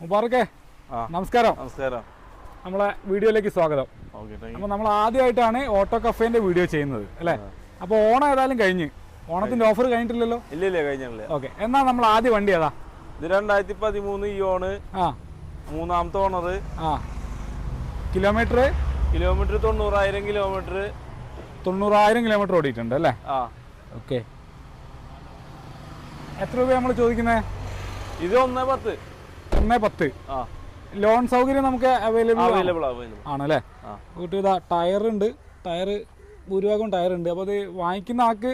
മുബാറക്കെ നമസ്കാരം. നമസ്കാരം. നമ്മളെ വീഡിയോയിലേക്ക് സ്വാഗതം. അപ്പോൾ നമ്മൾ ആദ്യമായിട്ടാണ് ഓട്ടോ കഫേന്റെ വീഡിയോ ചെയ്യുന്നത് അല്ലേ? അപ്പോൾ ഓണം ഏതായാലും കഴിഞ്ഞ്. ഓണത്തിന്റെ ഓഫർ കഴിഞ്ഞിട്ടില്ലല്ലോ? ഇല്ല ഇല്ല കഴിഞ്ഞില്ല ഓക്കെ എന്നാ നമ്മൾ ആദ്യ വണ്ടി ഏതാ? ഇത് രണ്ടായിരത്തി പതിമൂന്ന് ഈ ഓണ് ആ. മൂന്നാമത്തെ ഓണർ. ആ. കിലോമീറ്റർ കിലോമീറ്റർ തൊണ്ണൂറായിരം കിലോമീറ്റർ. തൊണ്ണൂറായിരം കിലോമീറ്റർ ഓടിയിട്ടുണ്ട് അല്ലേ? ആ. ഓക്കെ. എത്ര രൂപ നമ്മൾ ചോദിക്കുന്നത് ഇത് ഒന്ന് പത്ത്. ഒന്നേ പത്ത്. ലോൺ സൗകര്യം നമുക്ക് അവൈലബിൾ ആണല്ലേ? കൂട്ടി ഇതാ ടയറുണ്ട് ടയർ ഭൂരിഭാഗം ടയറുണ്ട് അപ്പോൾ അത് വാങ്ങിക്കുന്ന ആൾക്ക്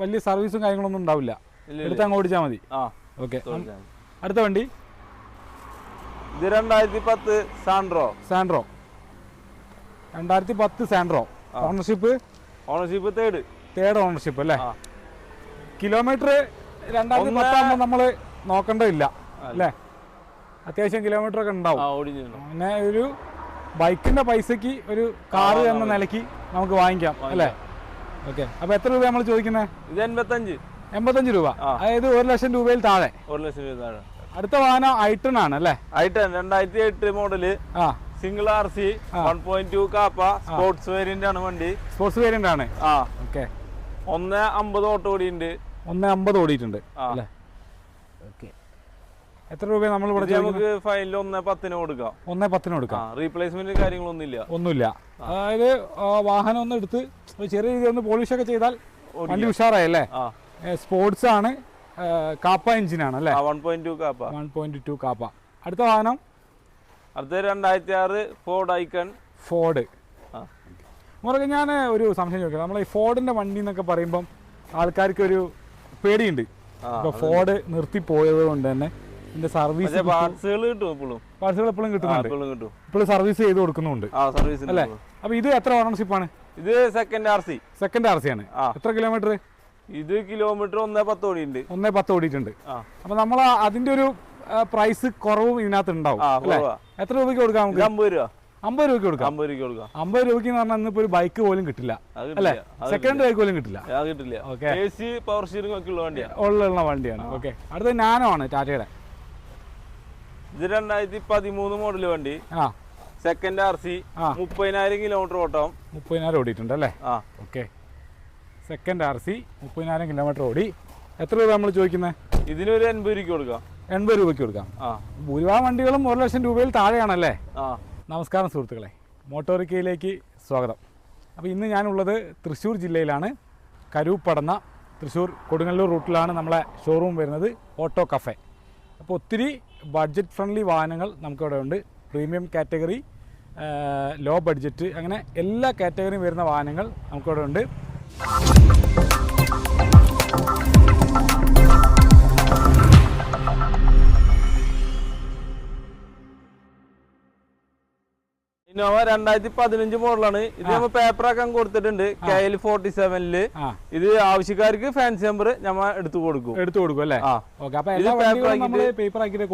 വലിയ സർവീസും കാര്യങ്ങളൊന്നും ഉണ്ടാവില്ല. എടുത്ത് അങ്ങ് ഓടിച്ചാൽ മതി. ഓക്കെ. അടുത്ത വണ്ടി. ഇത് രണ്ടായിരത്തി പത്ത് സാൻഡ്രോ. സാൻഡ്രോ. രണ്ടായിരത്തി പത്ത് Santro ownership ownership third third ownership അല്ലേ കിലോമീറ്റർ രണ്ടായിരത്തി പത്താകുമ്പോൾ നമ്മൾ നോക്കേണ്ടതില്ല അല്ലേ? അത്യാവശ്യം കിലോമീറ്റർ ഒക്കെ ഉണ്ടാവും പിന്നെ ഒരു ബൈക്കിന്റെ പൈസക്ക് ഒരു കാറ് എന്ന നിലയ്ക്ക് നമുക്ക് വാങ്ങിക്കാം അല്ലേ? ഓക്കെ. അപ്പൊ എത്ര രൂപ നമ്മൾ ചോദിക്കുന്നത് ഇത് എൺപത്തഞ്ച്. എൺപത്തഞ്ച് രൂപ. അതായത് ഒരു ലക്ഷം രൂപയിൽ താഴെ. ഒരു ലക്ഷം രൂപ താഴെ. അടുത്ത വാഹനം ഐട്ടൺ ആണ് അല്ലേ? ഐട്ടൺ രണ്ടായിരത്തി എട്ട് മോഡൽ. ആ. Single R C one point two kappa sports variant ആണ് വണ്ടി. സ്പോർട്സ് വേരിയന്റ് ആണ്. ആ. ഓക്കെ. ഒന്ന് അമ്പത് ഓട്ടോ ഓടിയുണ്ട് ഒന്ന് അമ്പത് ഓടിയിട്ടുണ്ട് അല്ലേ? എത്ര രൂപ നമ്മൾ ഇവിടെ നമുക്ക് ഫൈനൽ ഒന്ന് പത്തിന് കൊടുക്കാം. ഒന്നേ പത്തിന് കൊടുക്കാം. റീപ്ലേസ്മെന്റ് കാര്യങ്ങളൊന്നും ഇല്ല ഒന്നുമില്ല. അതായത് വാഹനം ഒന്ന് എടുത്ത് ചെറിയ രീതിയിൽ ഒന്ന് പോളിഷ് ഒക്കെ ചെയ്താൽ വണ്ടി ഉഷാറായി അല്ലേ സ്പോർട്സ് ആണ് കാപ്പ കാപ്പ എഞ്ചിനാണ് അല്ലേ? One point two Kappa. One point two Kappa. അടുത്ത വാഹനം? അടുത്ത രണ്ടായിരത്തി ആറ് ഫോർഡ് ഐക്കൺ ഫോർഡ് മുറക്കെ മുറകെ ഞാൻ ഒരു സംശയം ചോദിക്കാം. നമ്മൾ ഈ ഫോർഡിന്റെ വണ്ടി എന്നൊക്കെ പറയുമ്പം ആൾക്കാർക്ക് ഒരു പേടിയുണ്ട്. ഇപ്പൊ ഫോർഡ് നിർത്തി പോയത് കൊണ്ട് തന്നെ ഇതിന്റെ സർവീസ് പാർട്സുകൾ കിട്ടും. പാർട്സുകൾ എപ്പോഴും കിട്ടുന്നുണ്ട്. ഇപ്പോൾ സർവീസ് ചെയ്ത് കൊടുക്കുന്നുണ്ട്. അല്ലേ? അപ്പൊ ഇത് എത്ര ഓണർഷിപ്പ് ആണ്? ഇത് second R C second R C ആണ്. എത്ര കിലോമീറ്റർ ഇത് കിലോമീറ്റർ ഒന്നേ പത്ത് ഓടിയുണ്ട് ഒന്നേ പത്ത് ഓടിയിട്ടുണ്ട്. അപ്പൊ നമ്മൾ അതിന്റെ ഒരു പ്രൈസ് കുറവും ഇതിനകത്ത് ഉണ്ടാവും. എത്ര രൂപയ്ക്ക് കൊടുക്കാം നമുക്ക്? അമ്പത് രൂപ. അമ്പത് രൂപയ്ക്ക് കൊടുക്കാം. അമ്പത് രൂപയ്ക്ക് കൊടുക്കാം. അമ്പത് രൂപയ്ക്ക് എന്ന് പറഞ്ഞാൽ ഇന്നിപ്പോ ഒരു ബൈക്ക് പോലും കിട്ടില്ല. അല്ലെ? സെക്കൻഡ് ബൈക്ക് പോലും കിട്ടില്ല. കിട്ടില്ല. പവർ സ്റ്റിയറിംഗ് ഒക്കെ ഉള്ള വണ്ടിയാ. ഉള്ള വണ്ടിയാണ്. ഓക്കെ അടുത്ത നാനോ ആണ് ടാറ്റയുടെ ഇത് രണ്ടായിരത്തി പതിമൂന്ന് മോഡൽ വണ്ടി. ആ. Second R C. മുപ്പതിനായിരം കിലോമീറ്റർ ഓട്ടം. മുപ്പതിനായിരം ഓടിയിട്ടുണ്ട് അല്ലേ ആ. ഓക്കെ സെക്കൻഡ് ആർ സി മുപ്പതിനായിരം കിലോമീറ്റർ ഓടി. എത്ര രൂപ നമ്മൾ ചോദിക്കുന്നത് ഇതിനൊരു എൺപത് രൂപയ്ക്ക് കൊടുക്കാം. എൺപത് രൂപയ്ക്ക് കൊടുക്കാം. ആ. ഭൂരിഭാഗം വണ്ടികളും ഒരു ലക്ഷം രൂപയിൽ താഴെയാണല്ലേ? ആ. നമസ്കാരം സുഹൃത്തുക്കളെ. മോട്ടോറിക്കയിലേക്ക് സ്വാഗതം. അപ്പോൾ ഇന്ന് ഞാനുള്ളത് തൃശ്ശൂർ ജില്ലയിലാണ്. കരൂപ്പടന്ന തൃശ്ശൂർ കൊടുങ്ങല്ലൂർ റൂട്ടിലാണ് നമ്മളെ ഷോറൂം വരുന്നത്. Auto cafe. അപ്പോൾ ഒത്തിരി ബഡ്ജറ്റ് ഫ്രണ്ട്ലി വാഹനങ്ങൾ നമുക്കിവിടെ ഉണ്ട്. പ്രീമിയം കാറ്റഗറി ലോ ബഡ്ജറ്റ് അങ്ങനെ എല്ലാ കാറ്റഗറിയും വരുന്ന വാഹനങ്ങൾ നമുക്കിവിടെ ഉണ്ട്. ഇന്നോവ രണ്ടായിരത്തി പതിനഞ്ച് മോഡലാണ് ഇത് നമ്മൾ പേപ്പറൊക്കെ ആക്കാൻ കൊടുത്തിട്ടുണ്ട്. കെ എൽ ഫോർട്ടി സെവനിൽ ഇത് ആവശ്യക്കാർക്ക് ഫാൻസി നമ്പർ നമ്മൾ എടുത്തു കൊടുക്കും. എടുത്തു കൊടുക്കും അല്ലേ? ഇത്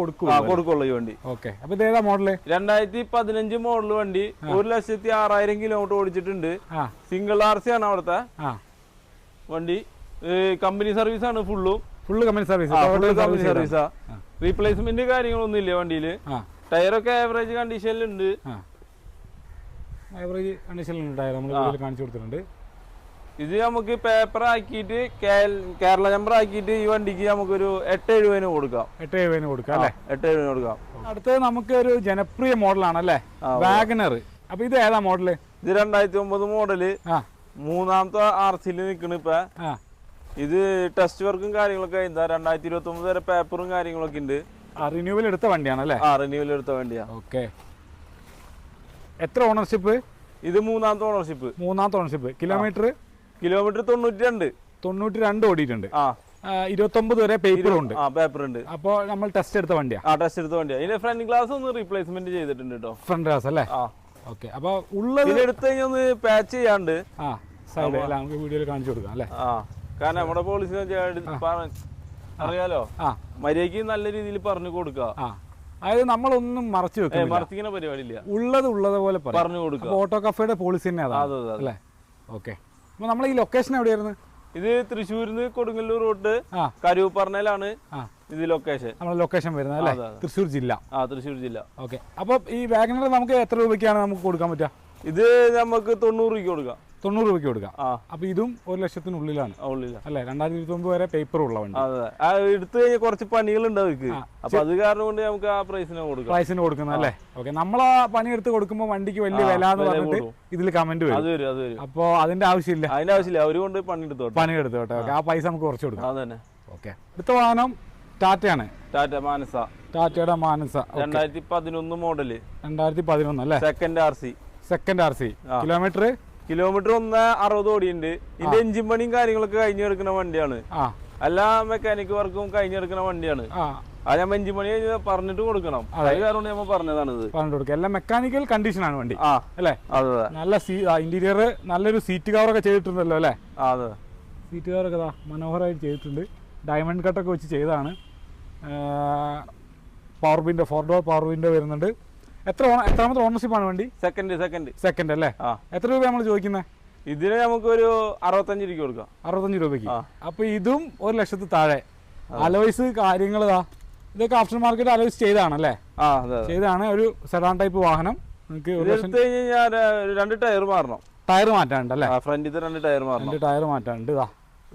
കൊടുക്കും കൊടുക്കുള്ളൂ ഈ വണ്ടി. ഓക്കെ മോഡൽ രണ്ടായിരത്തി പതിനഞ്ച് മോഡൽ വണ്ടി ഒരു ലക്ഷത്തി ആറായിരം കിലോമീറ്റർ ഓടിച്ചിട്ടുണ്ട്. സിംഗിൾ ആർ സി ആണ് അവിടുത്തെ. വണ്ടി കമ്പനി സർവീസ് ആണ് ഫുള്ളും ഫുള്ള് കമ്പനി സർവീസ് കമ്പനി സർവീസാ റീപ്ലേസ്മെന്റ് കാര്യങ്ങളൊന്നും ഇല്ല വണ്ടിയിൽ. ടയറൊക്കെ ആവറേജ് കണ്ടീഷനിലുണ്ട് ആവറേജ് കണ്ടീഷനിൽ ടയർ നമ്മൾ കാണിച്ചു കൊടുത്തിട്ടുണ്ട്. ഇത് നമുക്ക് പേപ്പർ ആക്കിയിട്ട് കേരള- നമ്പർ ആക്കിയിട്ട് ഈ വണ്ടിക്ക് നമുക്ക് ഒരു എട്ട് എഴുപതിന് കൊടുക്കാം. എട്ട് എഴുപതിന് കൊടുക്കാം അല്ലേ? എട്ട് എഴുപതിന് കൊടുക്കാം. അടുത്തത് നമുക്ക് ഒരു ജനപ്രിയ മോഡലാണ് അല്ലേ? വാഗനർ അപ്പൊ ഇത് ഏതാ മോഡൽ? ഇത് രണ്ടായിരത്തി ഒമ്പത് മോഡൽ മൂന്നാമത്തെ ആർ സിയിൽ നിൽക്കണ ഇപ്പൊ. ഇത് ടെസ്റ്റ് വർക്കും കാര്യങ്ങളൊക്കെ എന്താ രണ്ടായിരത്തി ഇരുപത്തി ഒമ്പത് വരെ പേപ്പറും കാര്യങ്ങളൊക്കെ ഉണ്ട്. റിന്യൂവൽ എടുത്ത വണ്ടിയാണ് അല്ലേ? ആ റിന്യൂവൽ എടുത്ത വണ്ടിയാണ് ഓക്കെ എത്ര ഓണർഷിപ്പ് ഇത് മൂന്നാമത്തെ ഓണർഷിപ്പ് മൂന്നാമത്തെ ഓണർഷിപ്പ് കിലോമീറ്റർ കിലോമീറ്റർ തൊണ്ണൂറ്റി രണ്ട് തൊണ്ണൂറ്റി രണ്ട് ഓടിയിട്ടുണ്ട്. ആ. ഇരുപത്തൊമ്പത് വരെ പേപ്പർ ഉണ്ട്. ആ പേപ്പർ ഉണ്ട്. അപ്പോൾ നമ്മൾ ടെസ്റ്റ് എടുത്ത വണ്ടിയാ? ആ ടെസ്റ്റ് എടുത്ത വണ്ടിയാ. ഇതിന്റെ ഫ്രണ്ട് ഗ്ലാസ് ഒന്ന് റീപ്ലേസ്മെന്റ് ചെയ്തിട്ടുണ്ട് കേട്ടോ ഫ്രണ്ട് ഗ്ലാസ് അല്ലേ? ഓക്കെ അപ്പോൾ ഉള്ളത് എടുത്ത് കഴിഞ്ഞാൽ ഒന്ന് പാച്ച് ചെയ്യാണ്ട്. ആ സൈഡ് അല്ല? നമുക്ക് വീഡിയോയിൽ കാണിച്ചു കൊടുക്കാം അല്ലേ? ആ കാരണം നമ്മുടെ പോളിസി അറിയാലോ? ആ. മര്യാദയ്ക്ക് നല്ല രീതിയിൽ പറഞ്ഞു കൊടുക്കുക ആ. അതായത് നമ്മളൊന്നും മറച്ചു വെക്കുന്ന പരിപാടിയില്ല മറച്ചിങ്ങനെ പരിപാടി ഇല്ല ഉള്ളത് ഉള്ളത് പോലെ പറഞ്ഞു കൊടുക്കും ഓട്ടോ കഫേയുടെ പോളിസി തന്നെ അല്ലേ? ഓക്കെ അപ്പൊ നമ്മൾ ഈ ലൊക്കേഷൻ എവിടെയായിരുന്നു? ഇത് തൃശ്ശൂരിൽ നിന്ന് കൊടുങ്ങല്ലൂർ റോഡ് ആ. കരൂപ്പറണയിലാണ് ഇത് ലൊക്കേഷൻ നമ്മുടെ ലൊക്കേഷൻ വരുന്നത് അല്ലേ. തൃശ്ശൂർ ജില്ല. ആ തൃശ്ശൂർ ജില്ല. ഓക്കെ അപ്പൊ ഈ വാഗനർ നമുക്ക് എത്ര രൂപയ്ക്കാണ് നമുക്ക് കൊടുക്കാൻ പറ്റുക? ഇത് നമുക്ക് തൊണ്ണൂറ് രൂപയ്ക്ക് കൊടുക്കാം. തൊണ്ണൂറ് രൂപയ്ക്ക് കൊടുക്കാം. അപ്പൊ ഇതും ഒരു ലക്ഷത്തിനുള്ളിലാണ്. അല്ലെ? രണ്ടായിരത്തി ഇരുപത്തി ഒമ്പത് വരെ പേപ്പർ ഉള്ള വണ്ടി. എടുത്തു കഴിഞ്ഞാൽ കുറച്ച് പണികളുണ്ട് അവർക്ക്. അപ്പൊ അത് കാരണം കൊണ്ട് നമുക്ക് ആ പ്രൈസിന് കൊടുക്കാം. പ്രൈസിന് കൊടുക്കുന്ന അല്ലേ? ഓക്കെ നമ്മൾ ആ പണിയെടുത്ത് കൊടുക്കുമ്പോൾ വണ്ടിക്ക് വലിയ വില എന്ന് പറഞ്ഞിട്ട് ഇതിൽ കമന്റ് വരും. അപ്പൊ അതിന്റെ ആവശ്യമില്ല. അതിന്റെ ആവശ്യമില്ല. അവർ കൊണ്ട് പണി എടുത്തോട്ടെ പണി കേട്ടോ ഓക്കെ ആ പൈസ നമുക്ക് കുറച്ച് കൊടുക്കാം. അതന്നെ. ഓക്കെ അടുത്ത വാഹനം ടാറ്റയാണ്. ടാറ്റ മാനസ. ടാറ്റയുടെ മാനസ. രണ്ടായിരത്തി പതിനൊന്ന് മോഡൽ. രണ്ടായിരത്തി പതിനൊന്ന് അല്ലേ? Second R C second R C kilometre kilometre ഒന്ന് അറുപത് ഓടിയുണ്ട്. ഇതിന്റെ എഞ്ചിൻ പണിയും കാര്യങ്ങളൊക്കെ കഴിഞ്ഞെടുക്കുന്ന വണ്ടിയാണ്. എല്ലാ മെക്കാനിക് വർക്കും കഴിഞ്ഞെടുക്കുന്ന വണ്ടിയാണ്. അത് നമ്മൾ എഞ്ചിൻ പണി പറഞ്ഞിട്ട് കൊടുക്കണം. അത്. കാരണം നമ്മൾ പറഞ്ഞതാണ് ഇത് പറഞ്ഞു കൊടുക്കുക. എല്ലാം മെക്കാനിക്കൽ കണ്ടീഷനാണ് വണ്ടി. ആ. അല്ലേ? നല്ല ഇന്റീരിയർ നല്ലൊരു സീറ്റ് കവർ ഒക്കെ ചെയ്തിട്ടുണ്ടല്ലോ അല്ലേ? അതെ. സീറ്റ് കവർ ഒക്കെ മനോഹരമായിട്ട് ചെയ്തിട്ടുണ്ട്. ഡയമണ്ട് കട്ടൊക്കെ വെച്ച് ചെയ്തതാണ്. Power window four door power window വരുന്നുണ്ട്. എത്ര എത്രാമത്തെ ഓണർഷിപ്പ് ആണ് വണ്ടി? സെക്കൻഡ് സെക്കൻഡ് സെക്കൻഡ് അല്ലേ? എത്ര രൂപ നമ്മൾ ചോദിക്കുന്നത് ഇതിന് നമുക്ക് ഒരു അറുപത്തഞ്ച് രൂപ കൊടുക്കാം. അറുപത്തഞ്ച് രൂപയ്ക്ക്. അപ്പൊ ഇതും ഒരു ലക്ഷത്തി താഴെ. അലോയ്സ് കാര്യങ്ങൾ ഇതാ. ഇതൊക്കെ ആഫ്റ്റർ മാർക്കറ്റ് അലോയ്സ് ചെയ്താണല്ലേ ചെയ്താണ് ഒരു സെഡാൻ ടൈപ്പ് വാഹനം. നിങ്ങൾക്ക് രണ്ട് ടയർ മാറണം. ടയർ മാറ്റാണ്ട് അല്ലേ? ഫ്രണ്ടിൽ രണ്ട് ടയർ മാറണം. രണ്ട് ടയർ മാറ്റാണ്ട് ഇതാ.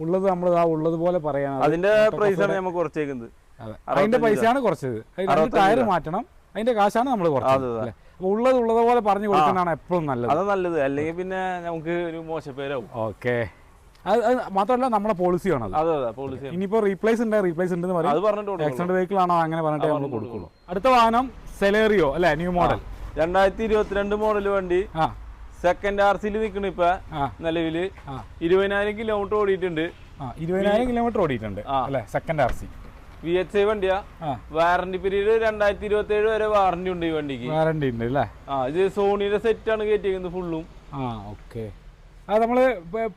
ഉള്ളത് നമ്മൾ ഇതാ ഉള്ളത് പോലെ പറയാൻ അതിന്റെ പ്രൈസ് ആണ് നമുക്ക് കുറച്ചേക്കുന്നത്. അതെ. അതിന്റെ പൈസയാണ് കുറച്ചത്. രണ്ട് ടയർ മാറ്റണം. അതിന്റെ കാശാണ് നമ്മൾ കുറച്ചത് ഉള്ളത് ഉള്ളത് പോലെ പറഞ്ഞു കൊടുക്കുന്നതാണ് എപ്പോഴും നല്ലത്. അത് നല്ലത്. അല്ലെങ്കിൽ പിന്നെ നമുക്ക് ഒരു മോശപ്പേരാവും ഓക്കെ. അത് മാത്രമല്ല നമ്മുടെ പോളിസിയാണ് പോളിസി ഇനിയിപ്പോൾ റീപ്ലേസ് ഉണ്ട്? റീപ്ലേസ് കൊടുക്കണം ആക്സിഡന്റ് വെഹിക്കിൾ ആണോ അങ്ങനെ പറഞ്ഞിട്ട് നമ്മൾ കൊടുക്കുള്ളൂ. അടുത്ത വാഹനം സെലേറിയോ അല്ലെ? ന്യൂ മോഡൽ രണ്ടായിരത്തി ഇരുപത്തിരണ്ട് മോഡൽ വണ്ടി. സെക്കൻഡ് ആർ സിയിൽ നിൽക്കണ ഇപ്പൊ നിലവിൽ. ഇരുപതിനായിരം കിലോമീറ്റർ ഓടിയിട്ടുണ്ട്. ഇരുപതിനായിരം കിലോമീറ്റർ ഓടിയിട്ടുണ്ട്. അല്ലേ? Second R C V H I വണ്ടിയാ? വാറണ്ടി വാറന്റി പീരീഡ് രണ്ടായിരത്തി ഇരുപത്തി ഏഴ് വരെ വാറന്റി ഉണ്ട് ഈ വണ്ടിക്ക്. വാറണ്ടി ഉണ്ട് അല്ലേ ആ ഇത് സോണിയുടെ സെറ്റ് ആണ് കയറ്റിയിരിക്കുന്നത് ഫുള്ളും ആ ഓക്കെ അത് നമ്മൾ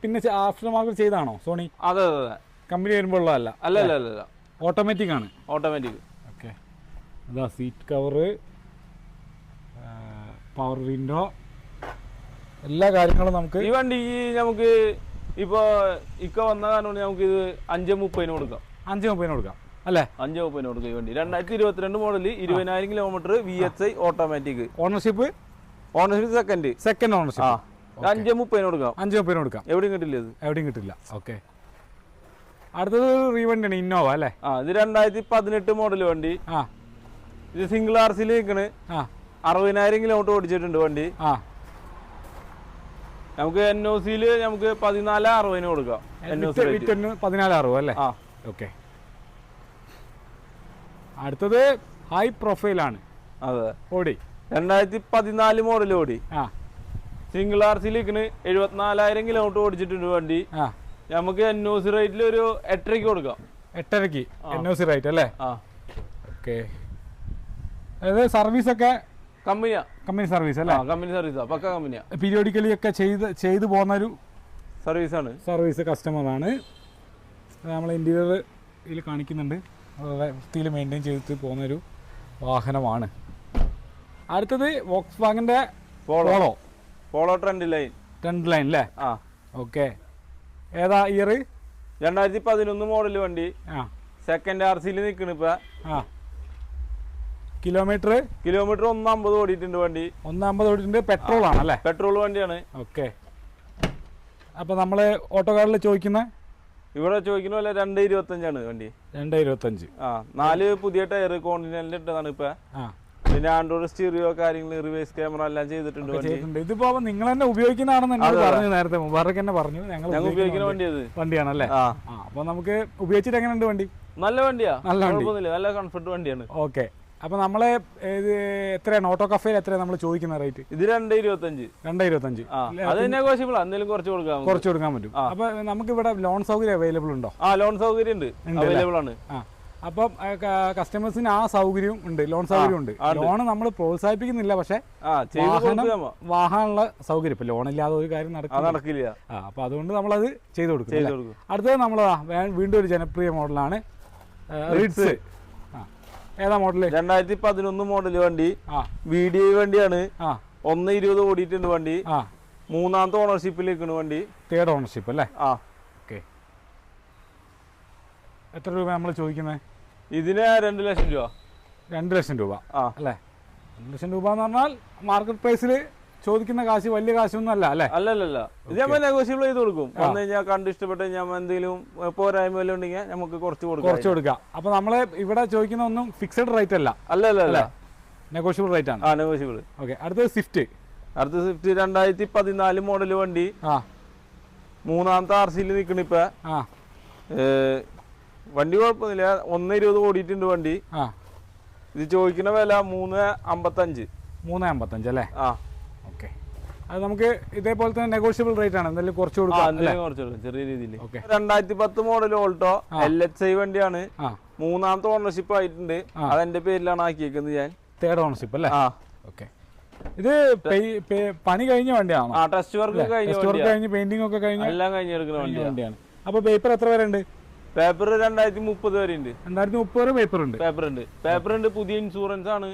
പിന്നെ ആഫ്റ്റർ മാർക്കറ്റ് ചെയ്താണോ സോണി? അതെ അതെ അതെ. കമ്പനി വരുമ്പോൾ ഉള്ളതല്ല? അല്ല അല്ല അല്ല അല്ല. ഓട്ടോമാറ്റിക് ആണ്. ഓട്ടോമാറ്റിക് ഓക്കെ അതാ സീറ്റ് കവറ് പവർ വിൻഡോ എല്ലാ കാര്യങ്ങളും നമുക്ക് ഈ വണ്ടി നമുക്ക് ഇപ്പൊ ഇക്ക വന്ന കാരണം നമുക്ക് ഇത് അഞ്ച് മുപ്പതിന് കൊടുക്കാം. അഞ്ച് മുപ്പതിന് കൊടുക്കാം. അല്ലേ? അഞ്ച് മുപ്പതിന് കൊടുക്കാം ഈ വണ്ടി. രണ്ടായിരത്തി ഇരുപത്തിരണ്ട് മോഡൽ ഇരുപതിനായിരം kilometre V H I automatic ownership ownership second second ownership അഞ്ച് മുപ്പതിന് കൊടുക്കാം. അഞ്ച് മുപ്പതിന് കൊടുക്കാം. എവിടെയും കിട്ടില്ല ഇത്? എവിടെയും കിട്ടില്ല. ഓക്കെ അടുത്തത് റീവണ്ടിയാണ് ഇന്നോവ അല്ലേ? ആ ഇത് രണ്ടായിരത്തി പതിനെട്ട് മോഡൽ വണ്ടി. ആ. ഇത് സിംഗിൾ ആർ സിയിൽ നിൽക്കണ് ആ. അറുപതിനായിരം കിലോമീറ്റർ ഓടിച്ചിട്ടുണ്ട് വണ്ടി. ആ. നമുക്ക് എൻ ഒ സിയിൽ നമുക്ക് പതിനാല് അറുപതിന് കൊടുക്കാം. എൻ ഒ സി പതിനാല് അറുപത് അല്ലേ? ആ. ഓക്കെ അടുത്തത് ഹൈ പ്രൊഫൈലാണ് അതെ. ഓടി. രണ്ടായിരത്തി പതിനാല് മോഡൽ ഓടി. ആ. സിംഗിൾ ആർ സിലിക്കിന് എഴുപത്തിനാലായിരം കിലോമീറ്റർ ഓടിച്ചിട്ടുണ്ട് വണ്ടി. നമുക്ക് എൻ ഒ സി റേറ്റിൽ ഒരു എട്ടരയ്ക്ക് കൊടുക്കാം. എട്ടരയ്ക്ക്. എൻ ഒ സി റേറ്റ് അല്ലേ? ആ. ഓക്കെ. അതായത് സർവീസ് ഒക്കെ കമ്പനിയാ. കമ്പനി സർവീസ് അല്ലേ? കമ്പനി സർവീസാ പക്ക കമ്പനിയാ. പീരിയോഡിക്കലി ഒക്കെ ചെയ്ത് ചെയ്തു പോകുന്ന ഒരു സർവീസാണ് സർവീസ് കസ്റ്റമറാണ് നമ്മൾ ഇന്റീരിയർ ഇതിൽ കാണിക്കുന്നുണ്ട്. വൃത്തിയിൽ മെയിന്റെയിൻ ചെയ്തിട്ട് പോകുന്നൊരു വാഹനമാണ്. അടുത്തത് വോക്സ് വാഗിന്റെ Polo. Polo trend line trend line അല്ലേ ആ. ഓക്കെ. ഏതാ ഇയർ രണ്ടായിരത്തി പതിനൊന്ന് മോഡൽ വണ്ടി. ആ. സെക്കൻഡ് ആർ സിയിൽ നിൽക്കണ ഇപ്പൊ. ആ. കിലോമീറ്റർ കിലോമീറ്റർ ഒന്ന് അമ്പത് ഓടിയിട്ടുണ്ട് വണ്ടി. ഒന്ന് അമ്പത് ഓടിയിട്ടുണ്ട്. പെട്രോൾ ആണല്ലേ? പെട്രോൾ വണ്ടിയാണ്. ഓക്കെ. അപ്പോൾ നമ്മൾ ഓട്ടോ കാറിൽ ചോദിക്കുന്ന ഇവിടെ ചോദിക്കുന്ന പോലെ രണ്ട് ഇരുപത്തഞ്ചാണ് വണ്ടി. രണ്ട് ഇരുപത്തഞ്ച്. ആ നാല് പുതിയ ടയർ കോണ്ടിനെന്റിൽ ഇട്ടതാണ് ഇപ്പൊ. പിന്നെ ആൻഡ്രോയിഡ് സ്റ്റീറിയോ കാര്യങ്ങൾ റിവേഴ്സ് ക്യാമറ എല്ലാം ചെയ്തിട്ടുണ്ട് ഇതിപ്പോ നിങ്ങൾ തന്നെ ഉപയോഗിക്കുന്നതാണെന്ന് എന്നോട് പറഞ്ഞു നേരത്തെ. മുബാറക്ക് തന്നെ പറഞ്ഞു. ഞങ്ങൾ ഉപയോഗിക്കുന്ന വണ്ടി- അത്. വണ്ടിയാണല്ലേ? അപ്പൊ നമുക്ക് ഉപയോഗിച്ചിട്ട് എങ്ങനെയുണ്ട് വണ്ടി? നല്ല വണ്ടിയാ. നല്ല. കുഴപ്പമൊന്നുമില്ല. നല്ല കംഫർട്ട് വണ്ടിയാണ്. ഓക്കെ. അപ്പോൾ നമ്മൾ ഇത് എത്രയാണ്? ഓട്ടോ കഫേയിൽ എത്രയാണ് നമ്മൾ ചോദിക്കുന്ന റേറ്റ്? ഇത് രണ്ട് ഇരുപത്തഞ്ച്. രണ്ട് ഇരുപത്തഞ്ച്. അത് എന്തെങ്കിലും കുറച്ച് കൊടുക്കാം കുറച്ച് കൊടുക്കാൻ പറ്റും. അപ്പോൾ നമുക്ക് ഇവിടെ ലോൺ സൗകര്യം അവൈലബിൾ ഉണ്ടോ? ആ ലോൺ സൗകര്യം ഉണ്ട്. അവൈലബിൾ ആണ്. ആ. അപ്പം കസ്റ്റമേഴ്സിന് ആ സൗകര്യം ഉണ്ട് ലോൺ സൗകര്യം ഉണ്ട്. ലോൺ നമ്മൾ പ്രോത്സാഹിപ്പിക്കുന്നില്ല പക്ഷെ വാഹനമുള്ള സൗകര്യം. ഇപ്പൊ ലോൺ ഇല്ലാതെ ഒരു കാര്യം നടക്കില്ല. അപ്പൊ അതുകൊണ്ട് നമ്മളത് ചെയ്തു കൊടുക്കും ചെയ്ത് കൊടുക്കും. അടുത്തത് നമ്മൾ വീണ്ടും ഒരു ജനപ്രിയ മോഡലാണ് റിഡ്സ് ഏതാ മോഡൽ രണ്ടായിരത്തി പതിനൊന്ന് മോഡൽ വണ്ടി. ആ. വി ഡി ഐ വണ്ടിയാണ്. ആ. ഒന്ന് ഇരുപത് ഓടിയിട്ടുണ്ട് വണ്ടി. ആ. മൂന്നാമത്തെ ഓണർഷിപ്പിൽ നിൽക്കുന്ന വണ്ടി. തേർഡ് ഓണർഷിപ്പ് അല്ലേ? ആ. ഓക്കെ എത്ര രൂപ നമ്മൾ ചോദിക്കുന്നത്? ഇതിന് രണ്ട് ലക്ഷം രൂപ. രണ്ട് ലക്ഷം രൂപ ആ. അല്ലേ? രണ്ട് ലക്ഷം രൂപ എന്ന് പറഞ്ഞാൽ മാർക്കറ്റ് പ്രൈസിൽ ചോദിക്കുന്ന കാശ് വലിയ കാശൊന്നും അല്ല അല്ലേ? അല്ലല്ല അല്ല അല്ല ഇത് നമ്മൾ നെഗോഷ്യബിൾ ചെയ്ത് കൊടുക്കും. വന്നു കഴിഞ്ഞാൽ കണ്ട് ഇഷ്ടപ്പെട്ട് ഞാൻ എന്തെങ്കിലും പോരായ്മ വല്ലതും ഉണ്ടെങ്കിൽ നമുക്ക് കുറച്ച് കൊടുക്കാം. കുറച്ച് കൊടുക്കാം. അപ്പൊ നമ്മളെ ഇവിടെ ചോദിക്കുന്ന ഒന്നും ഫിക്സഡ് റേറ്റ് അല്ല. അല്ലല്ല അല്ല? അല്ല നെഗോഷ്യബിൾ റേറ്റ് ആണ്. ആ നെഗോഷ്യബിൾ ഓക്കെ അടുത്തത് സ്വിഫ്റ്റ് അടുത്ത സ്വിഫ്റ്റ് രണ്ടായിരത്തി പതിനാല് മോഡൽ വണ്ടി. ആ. മൂന്നാമത്തെ ആർ സിയിൽ നിൽക്കണ ഇപ്പൊ. ആ. വണ്ടി കുഴപ്പമൊന്നുമില്ല. ഒന്ന് ഇരുപത് ഓടിയിട്ടുണ്ട് വണ്ടി. ആ. ഇത് ചോദിക്കുന്ന വില മൂന്ന് അമ്പത്തഞ്ച്. മൂന്ന് അമ്പത്തഞ്ച് അല്ലേ? ആ. അത് നമുക്ക് ഇതേപോലെ തന്നെ നെഗോഷ്യബിൾ റേറ്റ് ആണ്. എന്തായാലും കുറച്ച് കൊടുക്കാം ചെറിയ രീതിയിൽ. രണ്ടായിരത്തി പത്ത് model Alto L H I വണ്ടിയാണ്. മൂന്നാമത്തെ ഓണർഷിപ്പ് ആയിട്ടുണ്ട്. അതെന്റെ പേരിലാണ് ആക്കിയേക്കുന്നത് ഞാൻ. തേർഡ് ഓണർഷിപ്പ് അല്ലേ? ഓക്കെ. ഇത് പണി കഴിഞ്ഞ വണ്ടിയാണോ? ആ ടെസ്റ്റ് വർക്ക് കഴിഞ്ഞ പെയിന്റിംഗ് ഒക്കെ കഴിഞ്ഞ എല്ലാം കഴിഞ്ഞെടുക്കുന്ന വണ്ടിയാണ് വണ്ടിയാണ്. അപ്പോൾ പേപ്പർ എത്ര വരെ ഉണ്ട് പേപ്പർ രണ്ടായിരത്തി മുപ്പത് വരെ ഉണ്ട് രണ്ടായിരത്തി മുപ്പത് വരെ പേപ്പർ ഉണ്ട്. പേപ്പർ ഉണ്ട്. പേപ്പർ ഉണ്ട് പുതിയ ഇൻഷുറൻസ് ആണ്.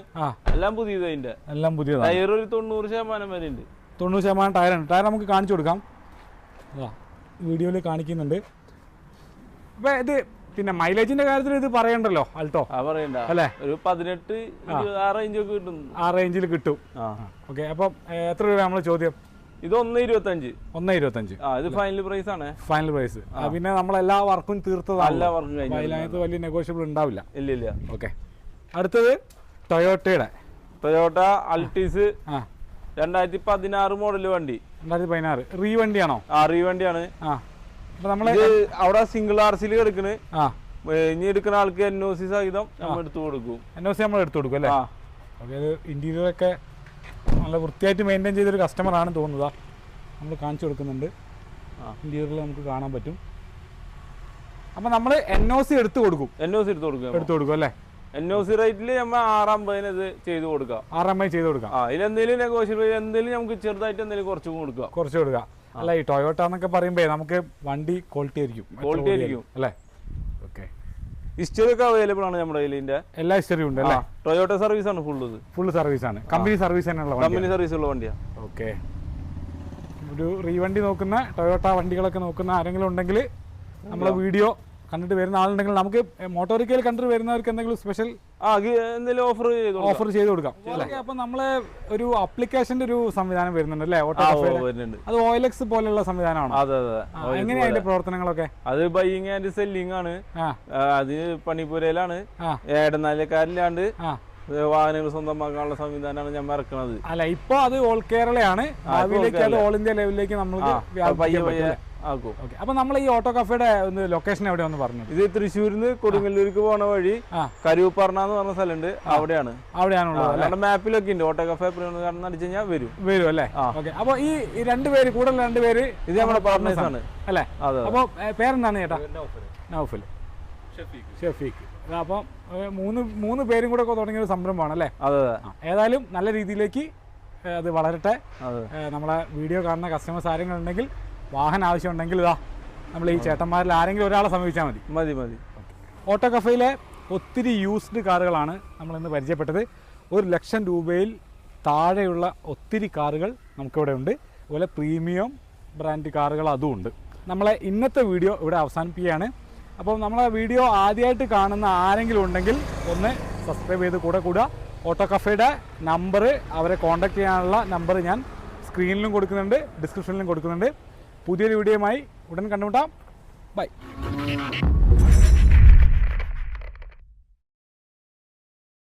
എല്ലാം പുതിയത് അതിന്റെ എല്ലാം പുതിയതാണ്. ടയർ ഒരു തൊണ്ണൂറ് ശതമാനം വരെ ഉണ്ട് തൊണ്ണൂറ് ശതമാനം ടയറാണ് ടയർ നമുക്ക് കാണിച്ചു കൊടുക്കാം. വീഡിയോയിൽ കാണിക്കുന്നുണ്ട്. അപ്പോൾ ഇത് പിന്നെ മൈലേജിന്റെ കാര്യത്തിൽ ഇത് പറയണ്ടല്ലോ അൾട്ടോ അല്ലേ? ഒരു പതിനെട്ട് ആ. റേഞ്ച് ഒക്കെ കിട്ടും. ആ റേഞ്ചിൽ കിട്ടും. ഓക്കെ അപ്പം എത്ര രൂപ നമ്മൾ ചോദ്യം? ഇത് ഒന്ന് ഇരുപത്തഞ്ച്. ഒന്ന് ഇരുപത്തഞ്ച്. ആ ഇത് ഫൈനൽ പ്രൈസ് ആണ്. ഫൈനൽ പ്രൈസ് പിന്നെ നമ്മളെല്ലാ വർക്കും തീർത്തതാണ്. എല്ലാ വർക്കും അതിനകത്ത് വലിയ നെഗോഷ്യബിൾ ഉണ്ടാവില്ല. ഇല്ല ഇല്ല. ഓക്കെ അടുത്തത് ടൊയോട്ടയുടെ ടൊയോട്ട അൾട്ടീസ് ആ. രണ്ടായിരത്തി പതിനാറ് മോഡൽ വണ്ടി. രണ്ടായിരത്തി പതിനാറ് റീ വണ്ടിയാണോ? ആ റീ വണ്ടിയാണ്. അവിടെ സിംഗിൾ ആർ സിയിൽ എടുക്കണ് ഇനി എടുക്കുന്ന ആൾക്ക് എൻ ഒ സി സഹിതം നമ്മൾ എടുത്തു കൊടുക്കും. എൻ ഒ സി നമ്മൾ എടുത്തു കൊടുക്കും അല്ലേ? ഇന്റീരിയർ ഒക്കെ നല്ല വൃത്തിയായിട്ട് മെയിന്റെയിൻ ചെയ്തൊരു കസ്റ്റമറാണ് തോന്നുന്നത്. നമ്മൾ കാണിച്ചു കൊടുക്കുന്നുണ്ട്. ഇന്റീരിയറിൽ നമുക്ക് കാണാൻ പറ്റും. അപ്പോൾ നമ്മൾ എൻ ഒ സി എടുത്തു കൊടുക്കും. എൻ ഒ സി എടുത്തു കൊടുക്കും. എടുത്തു കൊടുക്കും അല്ലേ? എൻ ഒ സി റേറ്റിൽ നമ്മൾ ആറമ്പതിന് ഇത് ചെയ്ത് കൊടുക്കാം. ആർ എം ഐ ചെയ്ത് കൊടുക്കാം. ആ എന്തെങ്കിലും നെഗോഷ്യബിൾ എന്തെങ്കിലും നമുക്ക് ചെറുതായിട്ട് എന്തെങ്കിലും കുറച്ചും കൊടുക്കുക കുറച്ച് അല്ല ഈ ടൊയോട്ട എന്നൊക്കെ പറയുമ്പോൾ നമുക്ക് വണ്ടി ക്വാളിറ്റി ആയിരിക്കും. ക്വാളിറ്റി ആയിരിക്കും. അല്ലേ? ഓക്കെ ഹിസ്റ്ററി ഒക്കെ അവൈലബിൾ ആണ് നമ്മുടെ ഇതിന്റെ. എല്ലാ ഹിസ്റ്ററിയും ഉണ്ട് അല്ലേ? ടൊയോട്ട സർവീസ് ആണ് ഫുൾ ഇത്. ഫുൾ സർവീസ് ആണ്. കമ്പനി സർവീസ് തന്നെയുള്ള കമ്പനി സർവീസ് ഉള്ള വണ്ടിയാ. ഓക്കെ ഒരു റീവണ്ടി നോക്കുന്ന ടൊയോട്ട വണ്ടികളൊക്കെ നോക്കുന്ന ആരെങ്കിലും ഉണ്ടെങ്കിൽ നമ്മളെ വീഡിയോ കണ്ടിട്ട് വരുന്ന ആളുണ്ടെങ്കിൽ നമുക്ക് മോട്ടോറിക്കയിൽ കണ്ടിട്ട് വരുന്നവർക്ക് എന്തെങ്കിലും സ്പെഷ്യൽ എന്തെങ്കിലും ഓഫർ ഓഫർ ചെയ്ത് കൊടുക്കാം. അപ്പൊ നമ്മളെ ഒരു അപ്ലിക്കേഷന്റെ ഒരു സംവിധാനം വരുന്നുണ്ട് അല്ലേ? ഓട്ടോ അത് ഓയിലെക്സ് പോലെയുള്ള സംവിധാനമാണ്? അതെ അതെ ആ, എങ്ങനെയാ അതിന്റെ പ്രവർത്തനങ്ങളൊക്കെ? അത് ബൈയിങ് ആൻഡ് സെല്ലിംഗ് ആണ്. അത് പണിപ്പുരയിലാണ്. ഏടനാലക്കാരിലാണ്ട് വാഹനങ്ങൾ സ്വന്തമാക്കാനുള്ള സംവിധാനമാണ് ഞാൻ ഇറക്കുന്നത് അല്ല ഇപ്പൊ അത് ഓൾ കേരളയാണ് ഭാവിയിലേക്ക് അത് ഓൾ ഇന്ത്യ ലെവലിലേക്ക് നമ്മൾക്ക് ആക്കും ഓക്കെ. അപ്പൊ നമ്മൾ ഈ ഓട്ടോ കഫേയുടെ ഒന്ന് ലൊക്കേഷൻ എവിടെയാന്ന് പറഞ്ഞു. ഇത് തൃശ്ശൂരിന്ന് കൊടുങ്ങല്ലൂർക്ക് പോണ വഴി ആ. എന്ന് പറഞ്ഞ സ്ഥലമുണ്ട്. അവിടെയാണ്. അവിടെയാണുള്ളത് നമ്മുടെ മാപ്പിലൊക്കെ ഉണ്ട്. ഓട്ടോ കഫേ കാരണം അടിച്ചു കഴിഞ്ഞാൽ വരും. വരും അല്ലേ? ഓക്കെ. അപ്പൊ ഈ രണ്ടുപേര് കൂടുതൽ രണ്ടുപേര് ഇത് നമ്മുടെ പാർട്ട്നേഴ്സ് ആണ്. അല്ലേ? അതെ അപ്പൊ ഏ, പേരെന്താണ് ചേട്ടാ? നൗഫൽ ഷഫീഖ്. അപ്പം മൂന്ന് മൂന്ന് പേരും കൂടെ തുടങ്ങിയ ഒരു സംരംഭമാണ് അല്ലേ? അതെ അതെ. ഏതായാലും നല്ല രീതിയിലേക്ക് അത് വളരട്ടെ. അതെ. നമ്മളെ വീഡിയോ കാണുന്ന കസ്റ്റമേഴ്സ് ആരെങ്കിലും ഉണ്ടെങ്കിൽ വാഹനം ആവശ്യമുണ്ടെങ്കിൽ ഇതാ നമ്മൾ ഈ ചേട്ടന്മാരിൽ ആരെങ്കിലും ഒരാളെ സമീപിച്ചാൽ മതി. മതി മതി. ഓട്ടോ കഫയിലെ ഒത്തിരി യൂസ്ഡ് കാറുകളാണ് നമ്മൾ ഇന്ന് പരിചയപ്പെട്ടത്. ഒരു ലക്ഷം രൂപയിൽ താഴെയുള്ള ഒത്തിരി കാറുകൾ നമുക്കിവിടെ ഉണ്ട്. അതുപോലെ പ്രീമിയം ബ്രാൻഡ് കാറുകൾ അതും ഉണ്ട്. നമ്മളെ ഇന്നത്തെ വീഡിയോ ഇവിടെ അവസാനിപ്പിക്കുകയാണ്. അപ്പോൾ നമ്മളെ വീഡിയോ ആദ്യമായിട്ട് കാണുന്ന ആരെങ്കിലും ഉണ്ടെങ്കിൽ ഒന്ന് സബ്സ്ക്രൈബ് ചെയ്ത് കൂടെ കൂടുക. ഓട്ടോ കഫയുടെ നമ്പർ അവരെ കോൺടാക്ട് ചെയ്യാനുള്ള നമ്പർ ഞാൻ സ്ക്രീനിലും കൊടുക്കുന്നുണ്ട് ഡിസ്ക്രിപ്ഷനിലും കൊടുക്കുന്നുണ്ട്. പുതിയൊരു വീഡിയോയുമായി ഉടൻ കണ്ടുമുട്ടാം. ബൈ.